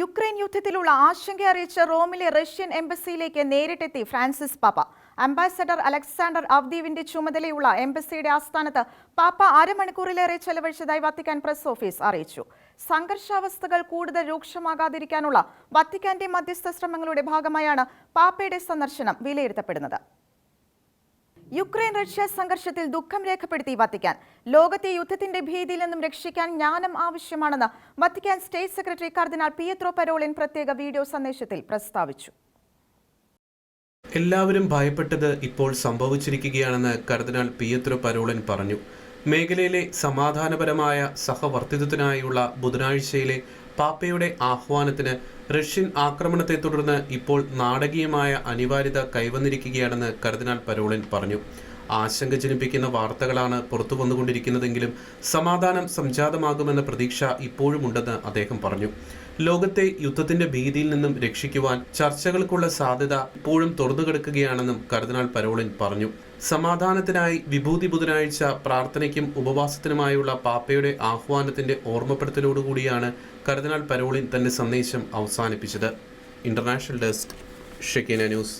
Ukraine യുദ്ധത്തിലുള്ള ആശങ്ക അറിയിച്ച റോമിലെ റഷ്യൻ എംബസിയിലേക്ക് നേരിട്ടെത്തി ഫ്രാൻസിസ് പാപ്പ. അംബാസഡർ അലക്സാണ്ടർ അവ്ദീവിന്റെ ചുമതലയുള്ള എംബസിയുടെ ആസ്ഥാനത്ത് പാപ്പ അരമണിക്കൂറിലേറെ ചെലവഴിച്ചതായി വത്തിക്കാൻ പ്രസ് ഓഫീസ് അറിയിച്ചു. സംഘർഷാവസ്ഥകൾ കൂടുതൽ രൂക്ഷമാകാതിരിക്കാനുള്ള വത്തിക്കാന്റെ മധ്യസ്ഥ ശ്രമങ്ങളുടെ ഭാഗമായാണ് പാപ്പയുടെ സന്ദർശനം വിലയിരുത്തപ്പെടുന്നത്. യുക്രൈൻ റഷ്യ സംഘർഷത്തിൽ ദുഃഖം രേഖപ്പെടുത്തി വത്തിക്കാൻ. ലോകത്തെ യുദ്ധത്തിന്റെ ഭീതിയിൽ നിന്നും രക്ഷിക്കാൻ ജ്ഞാനം ആവശ്യമാണെന്ന് വത്തിക്കാൻ സ്റ്റേറ്റ് സെക്രട്ടറി കർദിനാൾ പിയത്രോ പരോളിൻ പ്രത്യേക വീഡിയോ സന്ദേശത്തിൽ പ്രസ്താവിച്ചു. എല്ലാവരും ഭയപ്പെട്ടത് ഇപ്പോൾ സംഭവിച്ചിരിക്കുകയാണെന്ന് കർദിനാൾ പിയത്രോ പരോളൻ പറഞ്ഞു. മേഖലയിലെ സമാധാനപരമായ സഹവർത്തിത്വത്തിനായുള്ള ബുധനാഴ്ചയിലെ പാപ്പയുടെ ആഹ്വാനത്തിന് റഷ്യൻ ആക്രമണത്തെ തുടർന്ന് ഇപ്പോൾ നാടകീയമായ അനിവാര്യത കൈവന്നിരിക്കുകയാണെന്ന് കർദിനാൾ പരോളിൻ പറഞ്ഞു. ആശങ്ക ജനിപ്പിക്കുന്ന വാർത്തകളാണ് പുറത്തു വന്നുകൊണ്ടിരിക്കുന്നതെങ്കിലും സമാധാനം സംജാതമാകുമെന്ന പ്രതീക്ഷ ഇപ്പോഴുമുണ്ടെന്ന് അദ്ദേഹം പറഞ്ഞു. ലോകത്തെ യുദ്ധത്തിന്റെ ഭീതിയിൽ നിന്നും രക്ഷിക്കുവാൻ ചർച്ചകൾക്കുള്ള സാധ്യത ഇപ്പോഴും തുറന്നു കിടക്കുകയാണെന്നും കർദിനാൾ പരോളിൻ പറഞ്ഞു. സമാധാനത്തിനായി വിഭൂതി ബുധനാഴ്ച പ്രാർത്ഥനയ്ക്കും ഉപവാസത്തിനുമായുള്ള പാപ്പയുടെ ആഹ്വാനത്തിന്റെ ഓർമ്മപ്പെടുത്തലോടുകൂടിയാണ് കർദിനാൾ പരോളിൻ തന്റെ സന്ദേശം അവസാനിപ്പിച്ചത്. International desk Shekeena news.